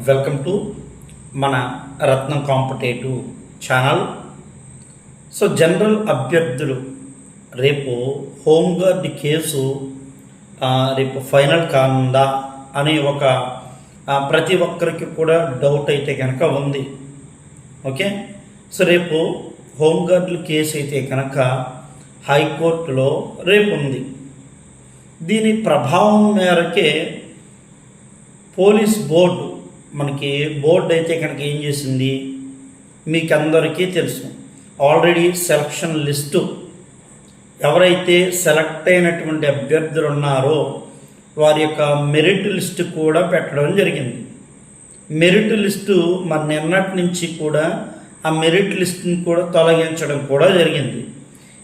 Welcome to మన Ratnam competitive channel. So general అభ్యర్థులు రేపు హోంగార్డ్ కేసు రేపు ఫైనల్ కానుందా అనే ఒక ప్రతి ఒక్కరికి కూడా డౌట్ అయితే కనుక ఉంది. ఓకే? సో రేపు హోంగార్డుల కేసు అయితే కనుక హైకోర్టులో రేపు ఉంది. దీని ప్రభావం మేరకే పోలీస్ బోర్డు మనకి బోర్డు అయితే కనుక ఏం చేసింది? మీకు అందరికీ తెలుసు. Already selection list. ఎవరైతే సెలెక్ట్ అయినటువంటి అభ్యర్థులు ఉన్నారో వారి యొక్క మెరిట్ లిస్టు కూడా పెట్టడం జరిగింది. మెరిట్ లిస్టు మన నిన్నటి నుంచి కూడా ఆ మెరిట్ లిస్టుని కూడా తొలగించడం కూడా జరిగింది.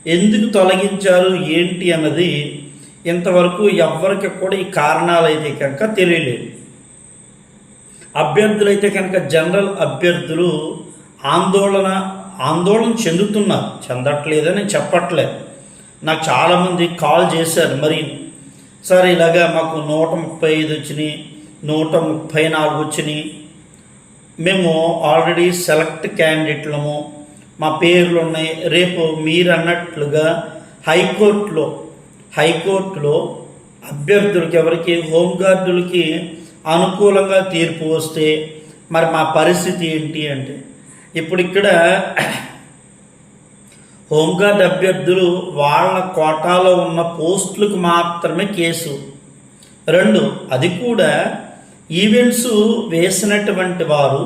ఎందుకు తొలగించారు? ఏంటి అన్నది ఇంతవరకు ఎవ్వరికి కూడా ఈ కారణాలు అయితే కనుక తెలియలేదు. అభ్యర్థులు అయితే కనుక జనరల్ అభ్యర్థులు ఆందోళన ఆందోళన చెందుతున్నారు. చెందట్లేదని చెప్పట్లేదు నాకు చాలామంది కాల్ చేశారు. మరి సార్ ఇలాగా మాకు నూట ముప్పై ఐదు వచ్చినాయి నూట ముప్పై నాలుగు వచ్చినాయి. మేము ఆల్రెడీ సెలెక్ట్ క్యాండిడేట్లము. మా పేర్లు ఉన్నాయి. రేపు మీరు అన్నట్లుగా హైకోర్టులో హైకోర్టులో అభ్యర్థులకి ఎవరికి హోంగార్డులకి అనుకూలంగా తీర్పు వస్తే మరి మా పరిస్థితి ఏంటి అంటే ఇప్పుడు ఇక్కడ హోంగార్డ్ అభ్యర్థులు వాళ్ళ కోటాలో ఉన్న పోస్టులకు మాత్రమే కేసు. రెండు అది కూడా ఈవెంట్స్ వేసినటువంటి వారు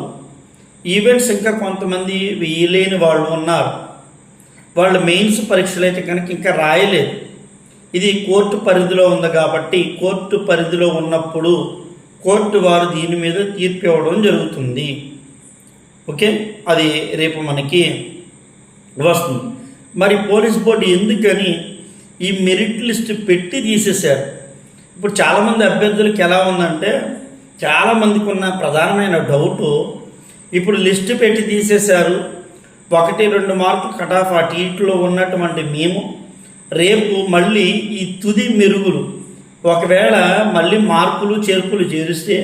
ఈవెంట్స్ ఇంకా కొంతమంది వేయలేని వాళ్ళు ఉన్నారు. వాళ్ళు మెయిన్స్ పరీక్షలు అయితే కనుక ఇంకా రాయలేదు. ఇది కోర్టు పరిధిలో ఉంది కాబట్టి కోర్టు పరిధిలో ఉన్నప్పుడు కోర్టు వారు దీని మీద తీర్పు ఇవ్వడం జరుగుతుంది. ఓకే? అది రేపు మనకి వస్తుంది. మరి పోలీస్ బోర్డు ఎందుకని ఈ మెరిట్ లిస్ట్ పెట్టి తీసేశారు? ఇప్పుడు చాలామంది అభ్యర్థులకి ఎలా ఉందంటే చాలామందికి ఉన్న ప్రధానమైన డౌటు ఇప్పుడు లిస్ట్ పెట్టి తీసేశారు. ఒకటి రెండు మార్కులు కట్ ఆఫ్ ఆ టీట్లో ఉన్నటువంటి మేము రేపు మళ్ళీ ఈ తుది మెరుగులు ఒకవేళ మళ్ళీ మార్పులు చేర్పులు చేరిస్తే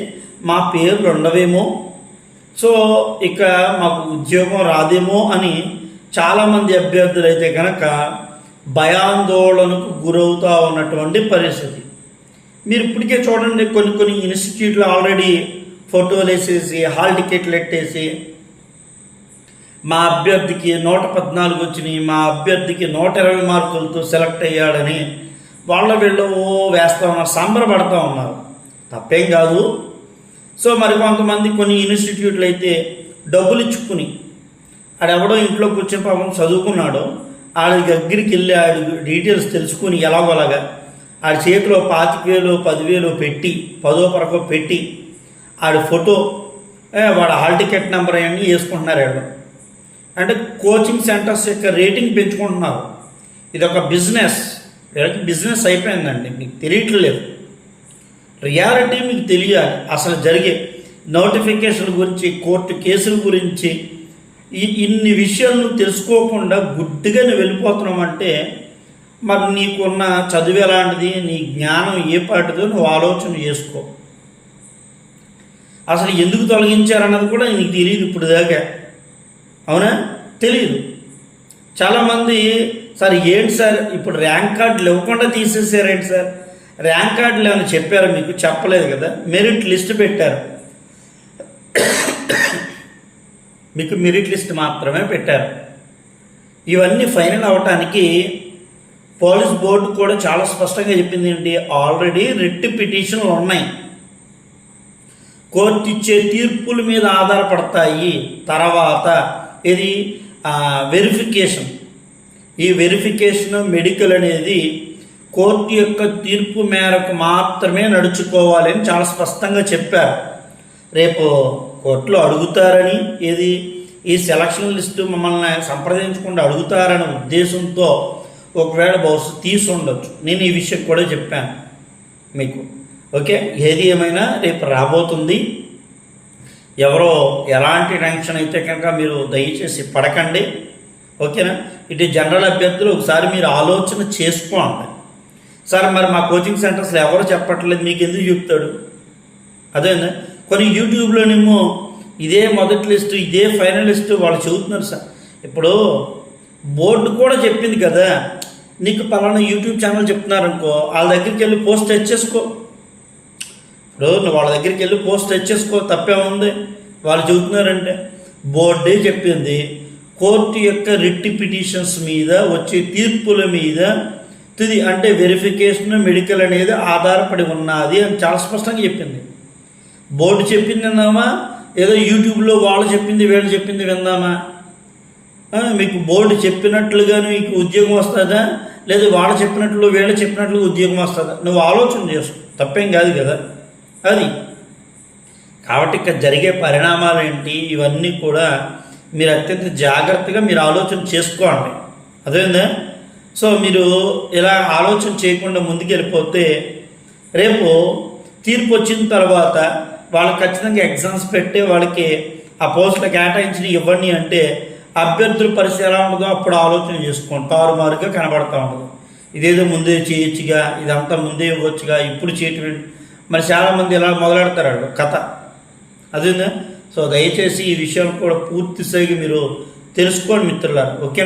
మా పేర్లు ఉండవేమో? సో ఇక మాకు ఉద్యోగం రాదేమో అని చాలామంది అభ్యర్థులు అయితే కనుక భయాందోళనకు గురవుతూ ఉన్నటువంటి పరిస్థితి. మీరు ఇప్పటికే చూడండి కొన్ని కొన్ని ఇన్స్టిట్యూట్లు ఆల్రెడీ ఫోటోలు వేసేసి హాల్ టికెట్లు ఎట్టేసి మా అభ్యర్థికి నూట పద్నాలుగు వచ్చినాయి మా అభ్యర్థికి నూట ఇరవై మార్కులతో సెలెక్ట్ అయ్యాడని వాళ్ళ వీళ్ళు ఓ వేస్తూ ఉన్నారు సంబరపడతా ఉన్నారు. తప్పేం కాదు. సో మరి కొంతమంది కొన్ని ఇన్స్టిట్యూట్లు అయితే డబ్బులు ఇచ్చుకుని ఆడెవడో ఇంట్లో కూర్చొని పాపం చదువుకున్నాడో ఆడి దగ్గరికి వెళ్ళి ఆడి డీటెయిల్స్ తెలుసుకుని ఎలాగోలాగా ఆడి చేతిలో పాతిక వేలు పదివేలు పెట్టి పదో పరకో పెట్టి ఆడి ఫోటో వాడు హాల్ టికెట్ నెంబర్ అవన్నీ వేసుకుంటున్నారు వాళ్ళు. అంటే కోచింగ్ సెంటర్స్ యొక్క రేటింగ్ పెంచుకుంటున్నారు. ఇది ఒక బిజినెస్. వీళ్ళకి బిజినెస్ అయిపోయిందండి మీకు తెలియట్లేదు. రియాలిటీ మీకు తెలియాలి. అసలు జరిగే నోటిఫికేషన్ గురించి కోర్టు కేసుల గురించి ఇన్ని విషయాలు తెలుసుకోకుండా గుడ్డిగా నువ్వు వెళ్ళిపోతున్నావు అంటే మరి నీకున్న చదువు ఎలాంటిది నీ జ్ఞానం ఏ పాటిదో నువ్వు ఆలోచన చేసుకో. అసలు ఎందుకు తొలగించారన్నది కూడా నీకు తెలియదు ఇప్పుడు దాకా అవునా? తెలియదు. చాలామంది సార్ ఏంటి సార్? ఇప్పుడు ర్యాంక్ కార్డులు ఇవ్వకుండా తీసేసారేంటి సార్? ర్యాంక్ కార్డులు ఏమైనా చెప్పారు మీకు? చెప్పలేదు కదా. మెరిట్ లిస్ట్ పెట్టారు. మీకు మెరిట్ లిస్ట్ మాత్రమే పెట్టారు. ఇవన్నీ ఫైనల్ అవటానికి పోలీస్ బోర్డు కూడా చాలా స్పష్టంగా చెప్పింది ఏంటి? ఆల్రెడీ రిట్ పిటిషన్లు ఉన్నాయి. కోర్టు ఇచ్చే తీర్పుల మీద ఆధారపడతాయి. తర్వాత ఇది వెరిఫికేషన్ ఈ వెరిఫికేషన్ మెడికల్ అనేది కోర్టు యొక్క తీర్పు మేరకు మాత్రమే నడుచుకోవాలని చాలా స్పష్టంగా చెప్పారు. రేపు కోర్టులో అడుగుతారని ఏది ఈ సెలక్షన్ లిస్టు మమ్మల్ని సంప్రదించకుండా అడుగుతారనే ఉద్దేశంతో ఒకవేళ బహుశా తీసి ఉండొచ్చు. నేను ఈ విషయం కూడా చెప్పాను మీకు. ఓకే? ఏది ఏమైనా రేపు రాబోతుంది. ఎవరో ఎలాంటి టెన్షన్ అయితే కనుక మీరు దయచేసి పడకండి. ఓకేనా? ఇటు జనరల్ అభ్యర్థులు ఒకసారి మీరు ఆలోచన చేసుకోండి. సార్ మరి మా కోచింగ్ సెంటర్స్లో ఎవరు చెప్పట్లేదు? మీకు ఎందుకు చెప్తాడు? అదేనా కొన్ని యూట్యూబ్లోనేమో ఇదే మొదటి లిస్టు ఇదే ఫైనల్ లిస్టు వాళ్ళు చెబుతున్నారు సార్. ఇప్పుడు బోర్డు కూడా చెప్పింది కదా నీకు పలానా యూట్యూబ్ ఛానల్ చెప్తున్నారనుకో వాళ్ళ దగ్గరికి వెళ్ళి పోస్ట్ తెచ్చేసుకో ఇప్పుడు నువ్వు వాళ్ళ దగ్గరికి వెళ్ళి పోస్ట్ తెచ్చేసుకో తప్పేముంది? వాళ్ళు చెబుతున్నారంటే బోర్డే చెప్పింది కోర్టు యొక్క రిట్టి పిటిషన్స్ మీద వచ్చే తీర్పుల మీద తుది అంటే వెరిఫికేషన్ మెడికల్ అనేది ఆధారపడి ఉన్నది అని చాలా స్పష్టంగా చెప్పింది. బోర్డు చెప్పింది విన్నామా ఏదో యూట్యూబ్లో వాళ్ళు చెప్పింది వీళ్ళు చెప్పింది విందామా? మీకు బోర్డు చెప్పినట్లుగా మీకు ఉద్యోగం వస్తుందా? లేదా వాళ్ళు చెప్పినట్లు వీళ్ళు చెప్పినట్లు ఉద్యోగం వస్తుందా? నువ్వు ఆలోచన చేసుకో తప్పేం కాదు కదా? అది. కాబట్టి ఇక్కడ జరిగే పరిణామాలు ఏంటి? ఇవన్నీ కూడా మీరు అత్యంత జాగ్రత్తగా మీరు ఆలోచన చేసుకోండి. అదేందా? సో మీరు ఇలా ఆలోచన చేయకుండా ముందుకు వెళ్ళిపోతే రేపు తీర్పు వచ్చిన తర్వాత వాళ్ళకి ఖచ్చితంగా ఎగ్జామ్స్ పెట్టే వాళ్ళకి ఆ పోస్టులు కేటాయించిన ఇవ్వండి అంటే అభ్యర్థుల పరిస్థితి ఎలా ఉండదో అప్పుడు ఆలోచన చేసుకోండి. తారుమారుగా కనబడతా ఉండదు ఇదేదో ముందే చేయొచ్చుగా ఇదంతా ముందే ఇవ్వచ్చుగా ఇప్పుడు చేయటం మరి చాలామంది ఇలా మొదలెడతారు కథ. అదేనా సో దయచేసి ఈ విషయం కూడా పూర్తి స్థాయిగా మీరు తెలుసుకోండి మిత్రులారా. ఓకే